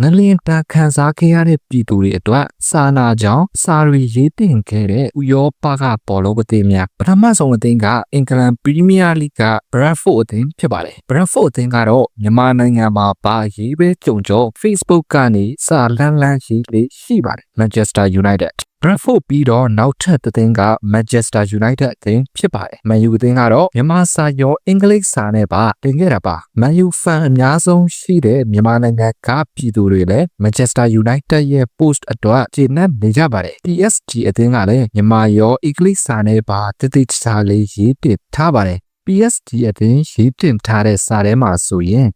ငလင်တာခံစားခဲ့ရတဲ့ပြည်သူတွေအတွက်စာနာကြောင်းစာရီရေးတင်ခဲ့တဲ့ဥရောပကဘောလုံးအသင်းများပထမဆုံးအသင်းကအင်္ဂလန်ပရီးမီးယားလိဂ်ကဘရက်ဖို့အသင်းဖြစ်ပါတယ်ဘရက်ဖို့အသင်းကတော့မြန်မာနိုင်ငံမှာပါရေးပဲကြုံကြုံ Facebook ကနေစာလန်းလန်းရေးလေးရှိပါတယ် Manchester United Bradford ပြီးတော့နောက်ထပ်တစ်သင်းက Manchester United အသင်းဖြစ်ပါတယ်။ Man U အသင်းကတော့မြန်မာစာရောအင်္ဂလိပ်စာနဲ့ပါတင်ခဲ့တာပါ။ Man U fan အများဆုံးရှိတဲ့မြန်မာနိုင်ငံကပြည်သူတွေလည်း Manchester United ရဲ့ post အတွက်ကျေနပ်နေကြပါတယ်။ PSG အသင်းကလည်းမြန်မာရောအင်္ဂလိပ်စာနဲ့ပါတည်တည်ချာလေးရေးတင်ထားပါတယ်။ PSG အသင်းရေးတင်ထားတဲ့စာထဲမှာဆိုရင်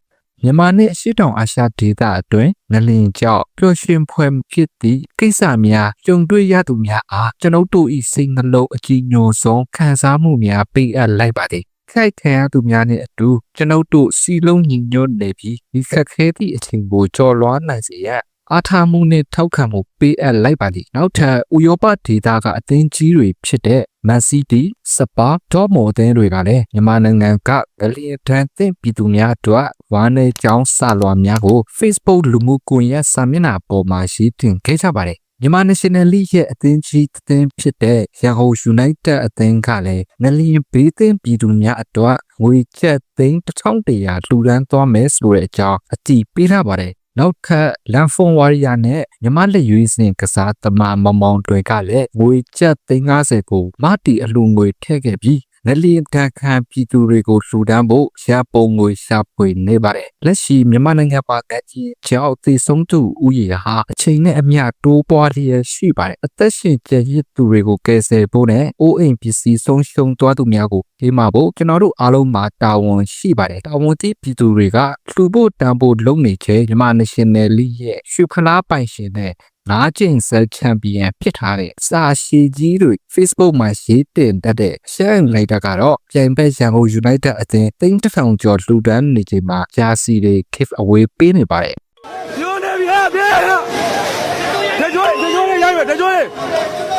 မြန်မာနဲ့အရှိတောင်အာရှဒေသအတွင်းငလင်ကြောင့်ပျော်ရွှင်ဖွယ်ဖြစ်သည့်ကိစ္စများကြုံတွေ့ရသူများအားကျွန်ုပ်တို့၏စိတ်နှလုံးအကြည်ညိုဆုံးခံစားမှုများပေးအပ်လိုက်ပါသည်ခိုက်ခံရသူများနှင့်အတူကျွန်ုပ်တို့စီလုံးညီညွတ်နေပြီးဒီခက်ခဲသည့်အချိန်ကိုကျော်လွှားနိုင်စေရန်အားထားမှုနဲ့ထောက်ခံမှုပေးအပ်လိုက်ပါသည်နောက်ထပ်ဥရောပဒေသကအသင်းကြီးတွေဖြစ်တဲ့ Man City, Spa, Dortmund အသင်းတွေကလည်းမြန်မာနိုင်ငံကဂလီယတန်သင့်ပြည်သူများအတွက်ဝမ်းနည်းကြောင်းစာလွှာများကို Facebook လူမှုကွန်ရက်စာမျက်နှာပေါ်မှာရေးတင်ခဲ့ကြပါတယ်မြန်မာ National League ရဲ့အသင်းကြီးအသင်းဖြစ်တဲ့ရန်ကုန် United အသင်းကလည်းငလျင်ဘေးသင့်ပြည်သူများအတွက်ငွေကျပ်သိန်း1100လှူဒန်းသွားမယ်ဆိုတဲ့အကြောင်းအတည်ပြုထားပါတယ် နောက်ခတ်လန်ဖွန်ဝါရီယာနဲ့မြမလက်ရွေးစင်ကစားသမားမမောင်တွေကလည်းငွေကျပ်350ကိုမတီအလှငွေထည့်ခဲ့ပြီး ငလျင်တန်ခံပြည်သူတွေကိုလှူဒန်းဖို့ရပုံငွေရှာဖွေနေပါတယ်လက်ရှိမြန်မာနိုင်ငံပါကကြီးကြောက်သေဆုံးသူဥယျာဟာအချိန်နဲ့အမျှတိုးပွားလျက်ရှိပါတယ်အသက်ရှင်ကျန်ရစ်သူတွေကိုကယ်ဆယ်ဖို့နဲ့အိုးအိမ်ပစ္စည်းဆုံးရှုံးသွားသူများကိုဒီမှာဖို့ကျွန်တော်တို့အားလုံးမှာတာဝန်ရှိပါတယ်တာဝန်သိပြည်သူတွေကလှူဖို့တန်ဖို့လုပ်နေချေမြန်မာ National League ရဲ့ရွှေဖလားပိုင်ရှင်တဲ့ ငါးကျင်းဆက်ချန်ပီယံဖြစ်ထားတဲ့စာရှည်ကြီးတွေ Facebook မှာရေးတင်တတ်တဲ့ရှမ်းလိုက်တာကတော့ပြိုင်ဘက်ရန်ကုန် United အသင်းတိန်းတစ်ထောင်ကျော်လှူဒန်းနေချိန်မှာဂျာစီတွေ give away ပေးနေပါတယ်ညိုနေပြီဟာပြေဟာတကြွတကြွလေးရိုက်မယ်တကြွလေးကျိုးလေးတော့ကျိုး